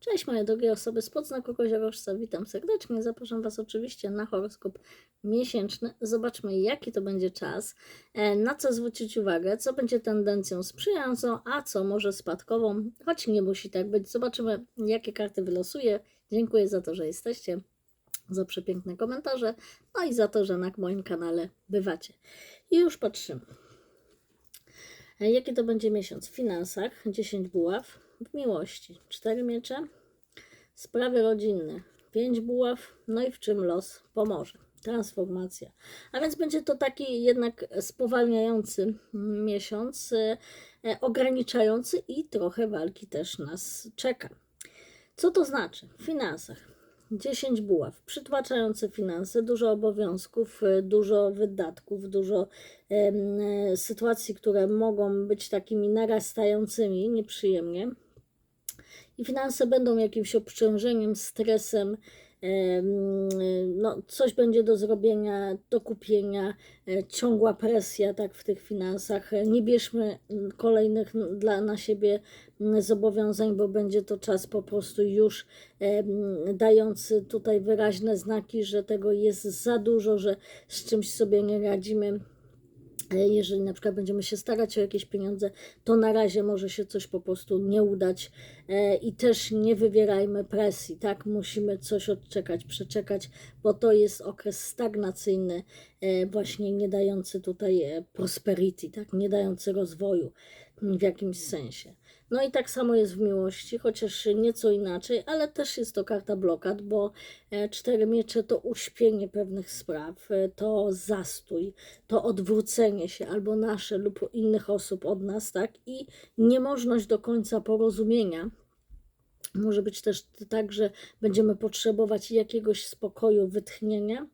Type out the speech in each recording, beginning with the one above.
Cześć moje drogie osoby z podznaku koziorożca, witam serdecznie. Zapraszam Was oczywiście na horoskop miesięczny. Zobaczmy jaki to będzie czas, e, na co zwrócić uwagę, co będzie tendencją sprzyjającą, a co może spadkową, choć nie musi tak być. Zobaczymy jakie karty wylosuję. Dziękuję za to, że jesteście, za przepiękne komentarze, no i za to, że na moim kanale bywacie. I już patrzymy. E, Jaki to będzie miesiąc? W finansach 10 buław, w miłości 4 miecze, sprawy rodzinne 5 buław, no i w czym los pomoże. Transformacja. A więc będzie to taki jednak spowalniający miesiąc, e, e, ograniczający i trochę walki też nas czeka. Co to znaczy? W finansach 10 buław, przytłaczające finanse, dużo obowiązków, y, dużo wydatków, dużo e, sytuacji, które mogą być takimi narastającymi nieprzyjemnie. I finanse będą jakimś obciążeniem, stresem, em, no, coś będzie do zrobienia, do kupienia, e, ciągła presja tak w tych finansach. Nie bierzmy kolejnych dla na siebie mm, zobowiązań, bo będzie to czas po prostu już dający tutaj wyraźne znaki, że tego jest za dużo, że z czymś sobie nie radzimy. Jeżeli na przykład będziemy się starać o jakieś pieniądze, to na razie może się coś po prostu nie udać e, i też nie wywierajmy presji, tak? Musimy coś odczekać, przeczekać, bo to jest okres stagnacyjny, e, właśnie nie dający tutaj e, prosperity, tak? Nie dający rozwoju w jakimś sensie. No i tak samo jest w miłości, chociaż nieco inaczej, ale też jest to karta blokad, bo e, cztery miecze to uśpienie pewnych spraw, e, to zastój, to odwrócenie się albo nasze lub innych osób od nas, tak? I niemożność do końca porozumienia. Może być też tak, że będziemy potrzebować jakiegoś spokoju, wytchnienia,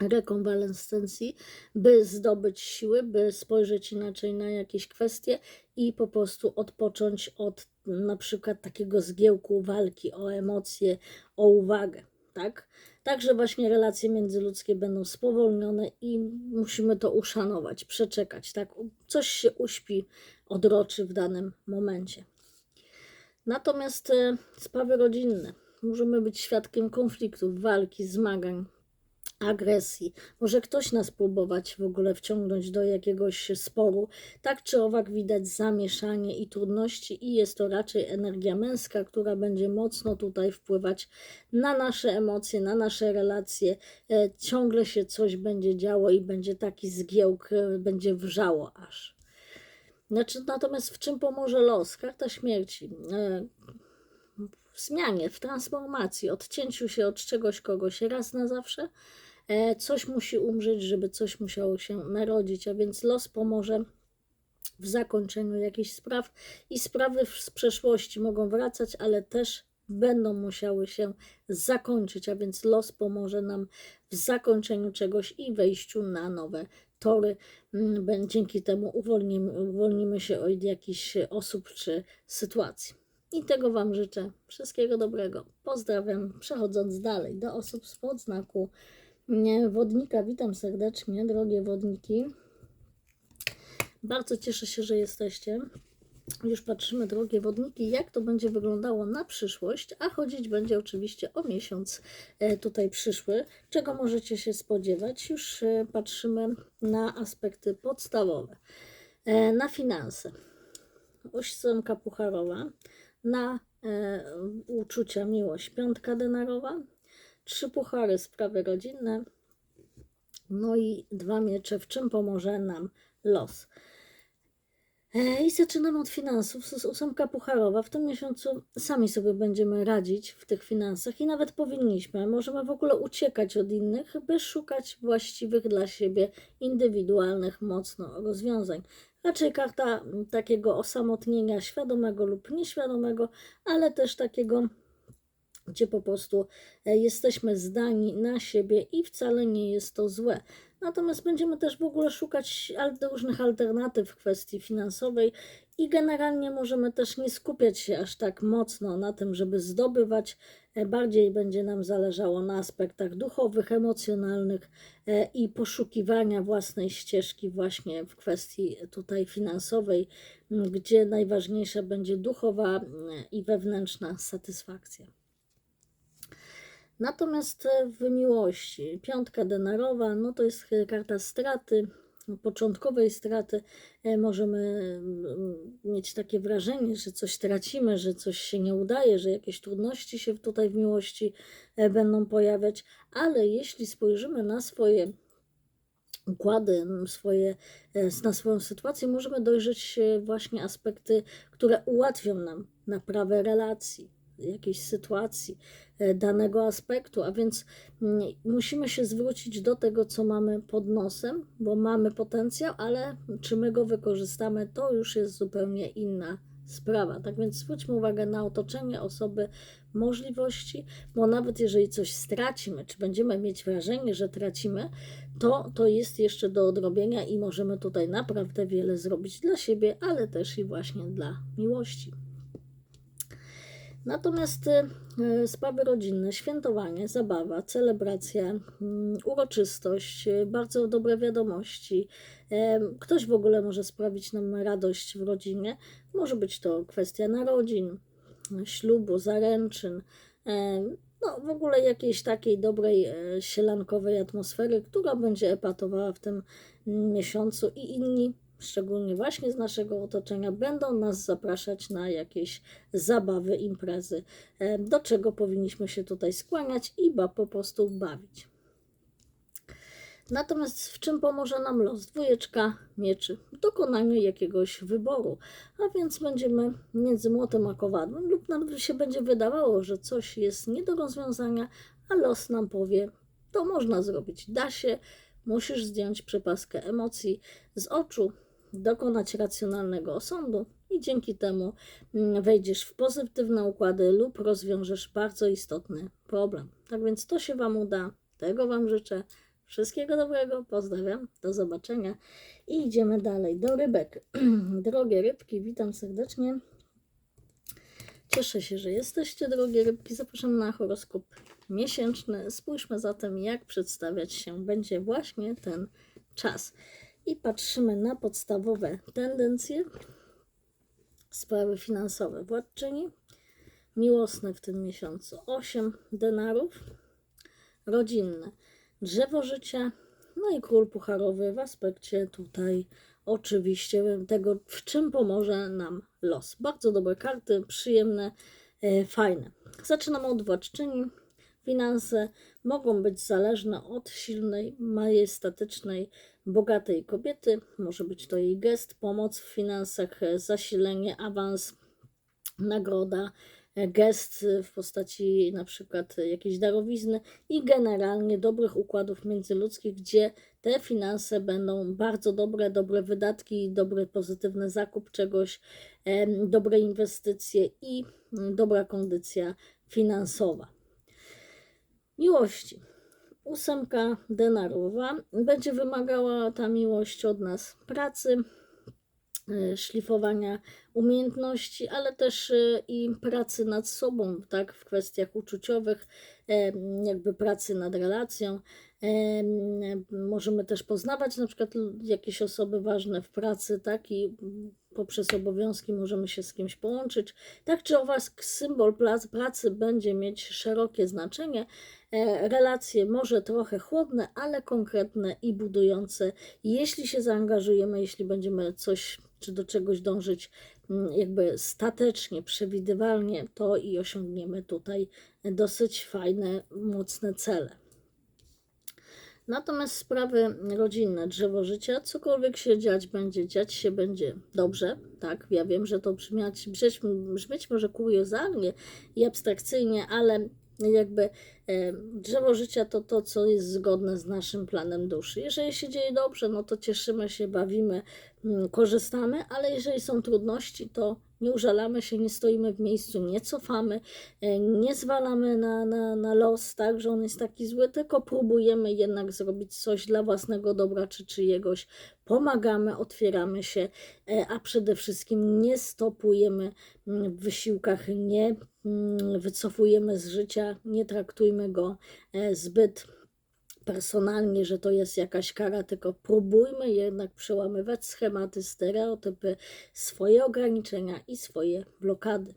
rekonwalescencji, by zdobyć siły, by spojrzeć inaczej na jakieś kwestie i po prostu odpocząć od na przykład takiego zgiełku walki o emocje, o uwagę, tak? Także właśnie relacje międzyludzkie będą spowolnione i musimy to uszanować, przeczekać, tak? Coś się uśpi, odroczy w danym momencie. Natomiast e, sprawy rodzinne. Możemy być świadkiem konfliktów, walki, zmagań, agresji. Może ktoś nas próbować w ogóle wciągnąć do jakiegoś sporu. Tak czy owak widać zamieszanie i trudności, i jest to raczej energia męska, która będzie mocno tutaj wpływać na nasze emocje, na nasze relacje. E, ciągle się coś będzie działo i będzie taki zgiełk, e, będzie wrzało aż. Znaczy, natomiast w czym pomoże los? Karta śmierci. E, w zmianie, w transformacji, odcięciu się od czegoś, kogoś raz na zawsze. E, Coś musi umrzeć, żeby coś musiało się narodzić, a więc los pomoże w zakończeniu jakichś spraw i sprawy z przeszłości mogą wracać, ale też będą musiały się zakończyć, a więc los pomoże nam w zakończeniu czegoś i wejściu na nowe tory. Mm, Dzięki temu uwolnimy, uwolnimy się od jakichś osób czy sytuacji. I tego Wam życzę. Wszystkiego dobrego. Pozdrawiam. Przechodząc dalej do osób z podznaku nie, wodnika, witam serdecznie, drogie wodniki. Bardzo cieszę się, że jesteście. Już patrzymy, drogie wodniki, jak to będzie wyglądało na przyszłość, a chodzić będzie oczywiście o miesiąc e, tutaj przyszły. Czego możecie się spodziewać? Już e, patrzymy na aspekty podstawowe. E, Na finanse. Ósemka pucharowa. Na uczucia, miłość. Piątka denarowa. Trzy puchary, sprawy rodzinne. No i dwa miecze, w czym pomoże nam los. E, I zaczynamy od finansów. Ósemka pucharowa. W tym miesiącu sami sobie będziemy radzić w tych finansach i nawet powinniśmy. Możemy w ogóle uciekać od innych, by szukać właściwych dla siebie indywidualnych mocno rozwiązań. Raczej karta takiego osamotnienia świadomego lub nieświadomego, ale też takiego gdzie po prostu e, jesteśmy zdani na siebie i wcale nie jest to złe. Natomiast będziemy też w ogóle szukać różnych alternatyw w kwestii finansowej I generalnie możemy też nie skupiać się aż tak mocno na tym, żeby zdobywać. E, Bardziej będzie nam zależało na aspektach duchowych, emocjonalnych e, i poszukiwania własnej ścieżki, właśnie w kwestii tutaj finansowej, gdzie najważniejsza będzie duchowa i wewnętrzna satysfakcja. Natomiast e, w miłości, piątka denarowa, no to jest e, karta straty, początkowej straty. E, Możemy mm, mieć takie wrażenie, że coś tracimy, że coś się nie udaje, że jakieś trudności się tutaj w miłości będą pojawiać, ale jeśli spojrzymy na swoje układy, swoje, na swoją sytuację, możemy dojrzeć właśnie aspekty, które ułatwią nam naprawę relacji, jakiejś sytuacji, e, danego aspektu, a więc mm, musimy się zwrócić do tego, co mamy pod nosem, bo mamy potencjał, ale czy my go wykorzystamy, to już jest zupełnie inna sprawa. Tak więc zwróćmy uwagę na otoczenie osoby, możliwości, bo nawet jeżeli coś stracimy, czy będziemy mieć wrażenie, że tracimy, to to jest jeszcze do odrobienia i możemy tutaj naprawdę wiele zrobić dla siebie, ale też i właśnie dla miłości. Natomiast e, sprawy rodzinne, świętowanie, zabawa, celebracja, mm, uroczystość, e, bardzo dobre wiadomości, e, ktoś w ogóle może sprawić nam radość w rodzinie. Może być to kwestia narodzin, ślubu, zaręczyn, e, no w ogóle jakiejś takiej dobrej e, sielankowej atmosfery, która będzie epatowała w tym mm, miesiącu i inni szczególnie właśnie z naszego otoczenia, będą nas zapraszać na jakieś zabawy, imprezy, e, do czego powinniśmy się tutaj skłaniać i ba, po prostu bawić. Natomiast w czym pomoże nam los? Dwójeczka mieczy w dokonaniu jakiegoś wyboru, a więc będziemy między młotem a kowadłem lub nawet się będzie wydawało, że coś jest nie do rozwiązania, a los nam powie, to można zrobić, da się, musisz zdjąć przepaskę emocji z oczu, dokonać racjonalnego osądu i dzięki temu mm, wejdziesz w pozytywne układy lub rozwiążesz bardzo istotny problem. Tak więc to się Wam uda, tego Wam życzę. Wszystkiego dobrego, pozdrawiam, do zobaczenia i idziemy dalej do rybek. Drogie rybki, witam serdecznie. Cieszę się, że jesteście, drogie rybki. Zapraszam na horoskop miesięczny. Spójrzmy zatem, jak przedstawiać się będzie właśnie ten czas. I patrzymy na podstawowe tendencje, sprawy finansowe władczyni, miłosne w tym miesiącu 8 denarów, rodzinne drzewo życia, no i król pucharowy w aspekcie tutaj oczywiście tego, w czym pomoże nam los. Bardzo dobre karty, przyjemne, e, fajne. Zaczynamy od władczyni. Finanse mogą być zależne od silnej, majestatycznej, bogatej kobiety. Może być to jej gest, pomoc w finansach, zasilenie, awans, nagroda, gest w postaci na przykład jakiejś darowizny i generalnie dobrych układów międzyludzkich, gdzie te finanse będą bardzo dobre, dobre wydatki, dobry pozytywny zakup czegoś, dobre inwestycje i dobra kondycja finansowa. Miłości. Ósemka denarowa. Będzie wymagała ta miłość od nas pracy, y, szlifowania umiejętności, ale też y, i pracy nad sobą, tak, w kwestiach uczuciowych, em, jakby pracy nad relacją. Em, Możemy też poznawać na przykład jakieś osoby ważne w pracy, tak, i poprzez obowiązki możemy się z kimś połączyć. Tak czy owak, symbol pracy będzie mieć szerokie znaczenie. E, Relacje może trochę chłodne, ale konkretne i budujące. Jeśli się zaangażujemy, jeśli będziemy coś czy do czegoś dążyć mm, jakby statecznie, przewidywalnie, to i osiągniemy tutaj dosyć fajne, mocne cele. Natomiast sprawy rodzinne, drzewo życia, cokolwiek się dziać będzie, dziać się będzie dobrze, tak, ja wiem, że to brzmiać, brzmieć, może kuriozalnie i abstrakcyjnie, ale jakby drzewo życia to to, co jest zgodne z naszym planem duszy. Jeżeli się dzieje dobrze, no to cieszymy się, bawimy, korzystamy, ale jeżeli są trudności, to nie użalamy się, nie stoimy w miejscu, nie cofamy, e, nie zwalamy na, na, na los, tak, że on jest taki zły, tylko próbujemy jednak zrobić coś dla własnego dobra czy czyjegoś, pomagamy, otwieramy się, e, a przede wszystkim nie stopujemy mm, w wysiłkach, nie mm, wycofujemy z życia, nie traktujmy go e, zbyt personalnie, że to jest jakaś kara, tylko próbujmy jednak przełamywać schematy, stereotypy, swoje ograniczenia i swoje blokady.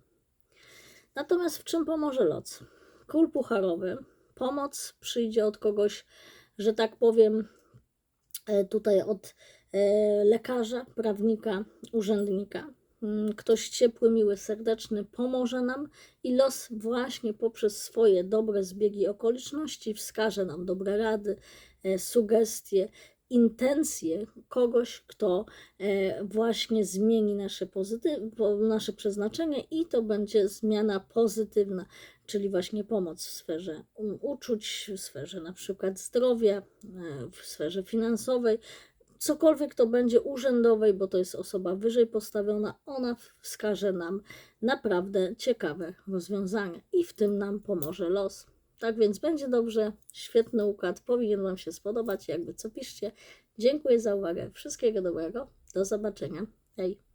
Natomiast w czym pomoże loc? Król pucharowy. Pomoc przyjdzie od kogoś, że tak powiem, e, tutaj od e, lekarza, prawnika, urzędnika. Mm, Ktoś ciepły, miły, serdeczny pomoże nam i los właśnie poprzez swoje dobre zbiegi okoliczności wskaże nam dobre rady, e, sugestie, intencje kogoś, kto e, właśnie zmieni nasze, nasze przeznaczenie i to będzie zmiana pozytywna, czyli właśnie pomoc w sferze um, uczuć, w sferze na przykład zdrowia, e, w sferze finansowej, cokolwiek to będzie urzędowej, bo to jest osoba wyżej postawiona, ona wskaże nam naprawdę ciekawe rozwiązania i w tym nam pomoże los. Tak więc będzie dobrze, świetny układ, powinien Wam się spodobać, jakby co piszcie. Dziękuję za uwagę, wszystkiego dobrego, do zobaczenia, hej!